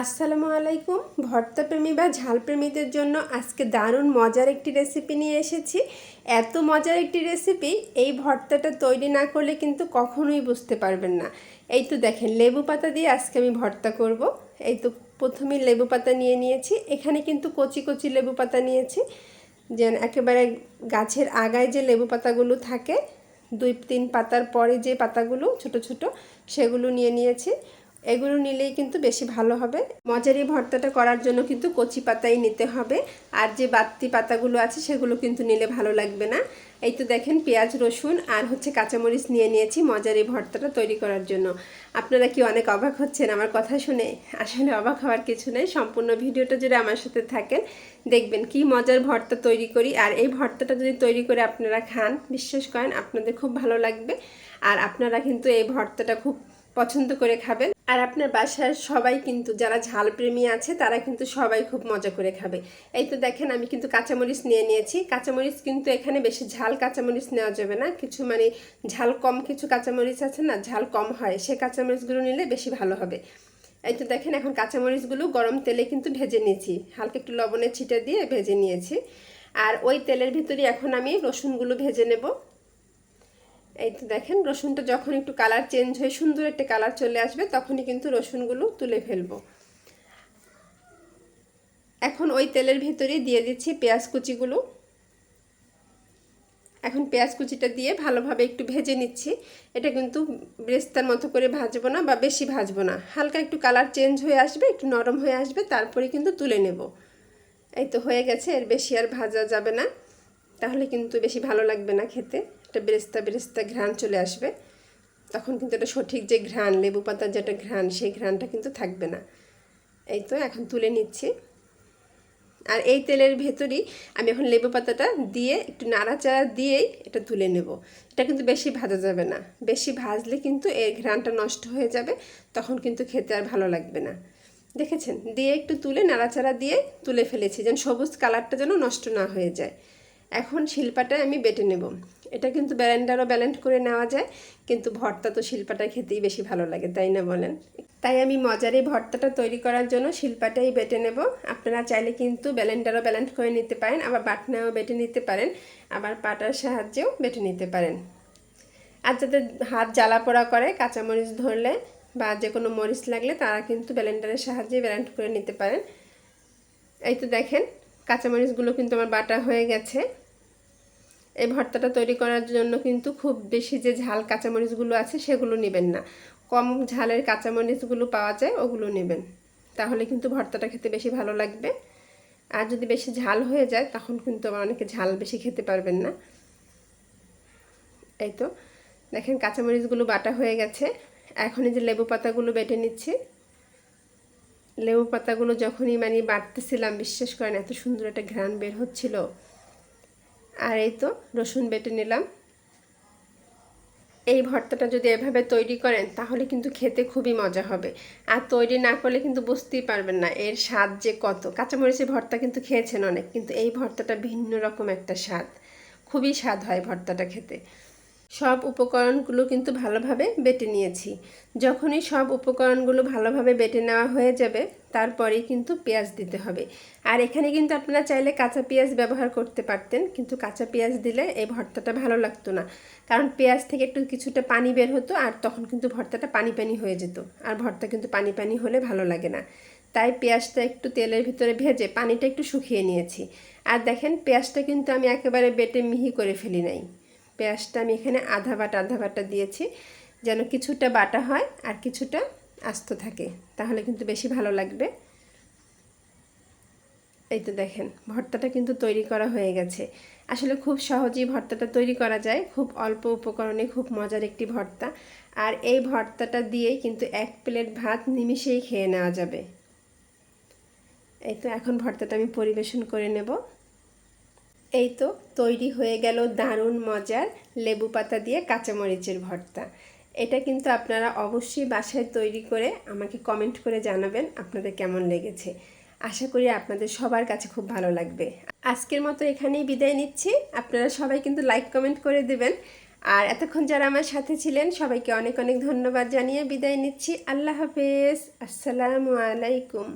আসসালামু আলাইকুম। ভর্তাপ্রেমী বা ঝালপ্রেমীদের জন্য আজকে দারুণ মজার একটি রেসিপি নিয়ে এসেছি। এত মজার একটি রেসিপি এই ভর্তাটা তৈরি না করলে কিন্তু কখনোই বুঝতে পারবেন না। এই তো দেখেন, লেবু পাতা দিয়ে আজকে আমি ভর্তা করব। এই তো প্রথমেই লেবু পাতা নিয়ে নিয়েছি। এখানে কিন্তু কচি কচি লেবু পাতা নিয়েছি। যেন একেবারে গাছের আগায় যে লেবু পাতাগুলো থাকে, দুই তিন পাতার পরে যে পাতাগুলো ছোট ছোট, সেগুলো নিয়ে নিয়েছি। এগুলো নিলেই কিন্তু বেশি ভালো হবে। মজারি ভর্তাটা করার জন্য কিন্তু কচি পাতাই নিতে হবে। আর যে বাত্তি পাতাগুলো আছে, সেগুলো কিন্তু নিলে ভালো লাগবে না। এই তো দেখেন পেঁয়াজ, রসুন আর হচ্ছে কাঁচামরিচ নিয়ে নিয়েছি মজারি ভর্তাটা তৈরি করার জন্য। আপনারা কি অনেক অবাক হচ্ছেন আমার কথা শুনে? আসলে অবাক হওয়ার কিছু নেই, সম্পূর্ণ ভিডিওটা যদি আমার সাথে থাকেন। দেখবেন কি মজার ভর্তা তৈরি করি। আর এই ভর্তাটা যদি তৈরি করে আপনারা খান, বিশ্বাস করেন আপনাদের খুব ভালো লাগবে। আর আপনারা কিন্তু এই ভর্তাটা খুব পছন্দ করে খাবেন। আর আপনার বাসার সবাই কিন্তু, যারা ঝাল প্রেমী আছে, তারা কিন্তু সবাই খুব মজা করে খাবে। এই তো দেখেন, আমি কিন্তু কাঁচামরিচ নিয়ে নিয়েছি। কাঁচামরিচ কিন্তু এখানে বেশি ঝাল কাঁচামরিচ নেওয়া যাবে না। কিছু মানে ঝাল কম কিছু কাঁচামরিচ আছে না, ঝাল কম হয়। সে কাঁচামরিচগুলো নিলে বেশি ভালো হবে। এই তো দেখেন, এখন কাঁচামরিচগুলো গরম তেলে কিন্তু ভেজে নিয়েছি। হালকা একটু লবণের ছিটা দিয়ে ভেজে নিয়েছি। আর ওই তেলের ভিতরে এখন আমি রসুনগুলো ভেজে নেব। এই তো দেখেন, রসুনটা যখন একটু কালার চেঞ্জ হয়ে সুন্দর একটা কালার চলে আসবে, তখনই কিন্তু রসুনগুলো তুলে ফেলব। এখন ওই তেলের ভিতরে দিয়ে দিচ্ছি পেঁয়াজ কুচিগুলো। এখন পেঁয়াজ কুচিটা দিয়ে ভালোভাবে একটু ভেজে নিচ্ছি। এটা কিন্তু ব্রেস্তার মতো করে ভাজবো না বা বেশি ভাজবো না। হালকা একটু কালার চেঞ্জ হয়ে আসবে, একটু নরম হয়ে আসবে, তারপরে কিন্তু তুলে নেব। এই তো হয়ে গেছে, এর বেশি আর ভাজা যাবে না। তাহলে কিন্তু বেশি ভালো লাগবে না খেতে। একটা বেরেস্তা বেরেস্তা ঘ্রাণ চলে আসবে। তখন কিন্তু এটা সঠিক যে ঘ্রাণ, লেবু পাতার যেটা ঘ্রাণ, সেই ঘ্রাণটা কিন্তু থাকবে না। এই তো এখন তুলে নিচ্ছি। আর এই তেলের ভেতরই আমি এখন লেবু পাতাটা দিয়ে একটু নাড়াচাড়া দিয়েই এটা তুলে নেব। এটা কিন্তু বেশি ভাজা যাবে না। বেশি ভাজলে কিন্তু এর ঘ্রাণটা নষ্ট হয়ে যাবে, তখন কিন্তু খেতে আর ভালো লাগবে না। দেখেছেন? দিয়ে একটু তুলে নাড়াচাড়া দিয়ে তুলে ফেলেছি, যেন সবুজ কালারটা যেন নষ্ট না হয়ে যায়। এখন শিল্পাটায় আমি বেটে নেব। এটা কিন্তু ব্যালেন্ডারও ব্যালেন্ড করে নেওয়া যায়, কিন্তু ভর্তা তো শিল্পাটা খেতেই বেশি ভালো লাগে, তাই না বলেন? তাই আমি মজার এই ভর্তাটা তৈরি করার জন্য শিল্পাটাই বেটে নেব। আপনারা চাইলে কিন্তু ব্যালেন্ডারও ব্যালেন্ড করে নিতে পারেন, আবার বাটনাও বেটে নিতে পারেন, আবার পাটার সাহায্যেও বেটে নিতে পারেন। আর যাদের হাত জ্বালা পোড়া করে, কাঁচামরিচ ধরলে বা যে কোনো মরিচ লাগলে তারা কিন্তু ব্যালেন্ডারের সাহায্যে ব্যালেন্ড করে নিতে পারেন। এই তো দেখেন, কাঁচামরিচগুলো কিন্তু আমার বাটা হয়ে গেছে। এই ভর্তাটা তৈরি করার জন্য কিন্তু খুব বেশি যে ঝাল কাঁচামরিচগুলো আছে সেগুলো নেবেন না। কম ঝালের কাঁচামরিচগুলো পাওয়া যায়, ওগুলো নেবেন। তাহলে কিন্তু ভর্তাটা খেতে বেশি ভালো লাগবে। আর যদি বেশি ঝাল হয়ে যায়, তখন কিন্তু আমার অনেকে ঝাল বেশি খেতে পারবেন না। এই তো, দেখেন কাঁচামরিচগুলো বাটা হয়ে গেছে। এখন এই যে লেবু পাতাগুলো বেটে নিচ্ছি। লেবু পাতাগুলো যখনই মানে বাটতেছিলাম, বিশ্বাস করেন এত সুন্দর একটা ঘ্রাণ বের হচ্ছিল। আর এই তো রসুন বেটে নিলাম। এই ভর্তাটা যদি এভাবে তৈরি করেন, তাহলে কিন্তু খেতে খুবই মজা হবে। আর তৈরি না করলে কিন্তু বুঝতেই পারবেন না এর স্বাদ যে কত। কাঁচামরিচের ভর্তা কিন্তু খেয়েছেন অনেক, কিন্তু এই ভর্তাটা ভিন্ন রকম একটা স্বাদ। খুবই স্বাদ হয় ভর্তাটা খেতে। সব উপকরণগুলো কিন্তু ভালোভাবে বেটে নিয়েছি। যখনই সব উপকরণগুলো ভালোভাবে বেটে নেওয়া হয়ে যাবে, তারপরেই কিন্তু পেঁয়াজ দিতে হবে। আর এখানে কিন্তু আপনারা চাইলে কাঁচা পেঁয়াজ ব্যবহার করতে পারতেন, কিন্তু কাঁচা পেঁয়াজ দিলে এই ভর্তাটা ভালো লাগতো না। কারণ পেঁয়াজ থেকে একটু কিছুটা পানি বের হতো আর তখন কিন্তু ভর্তাটা পানি পানি হয়ে যেত। আর ভর্তা কিন্তু পানি পানি হলে ভালো লাগে না। তাই পেঁয়াজটা একটু তেলের ভিতরে ভেজে পানিটা একটু শুকিয়ে নিয়েছি। আর দেখেন, পেঁয়াজটা কিন্তু আমি একেবারে বেটে মিহি করে ফেলি নাই। পেঁয়াজটা আমি এখানে আধা বাটা আধা বাটা দিয়েছি যেন কিছুটা বাটা হয় আর কিছুটা আস্ত থাকে। তাহলে কিন্তু বেশি ভালো লাগবে। এই তো দেখেন, ভর্তাটা কিন্তু তৈরি করা হয়ে গেছে। আসলে খুব সহজেই ভর্তাটা তৈরি করা যায়। খুব অল্প উপকরণে খুব মজার একটি ভর্তা। আর এই ভর্তাটা দিয়েই কিন্তু এক প্লেট ভাত নিমিশেই খেয়ে নেওয়া যাবে। এই তো এখন ভর্তাটা আমি পরিবেশন করে নেব। এই তো তৈরি হয়ে গেল দারুণ মজার লেবু পাতা দিয়ে কাঁচামরিচের ভর্তা। এটা কিন্তু আপনারা অবশ্যই বাসায় তৈরি করে আমাকে কমেন্ট করে জানাবেন আপনাদের কেমন লেগেছে। আশা করি আপনাদের সবার কাছে খুব ভালো লাগবে। আজকের মতো এখানেই বিদায় নিচ্ছি। আপনারা সবাই কিন্তু লাইক কমেন্ট করে দেবেন। আর এতক্ষণ যারা আমার সাথে ছিলেন, সবাইকে অনেক অনেক ধন্যবাদ জানিয়ে বিদায় নিচ্ছি। আল্লাহ হাফেজ। আসসালামু আলাইকুম।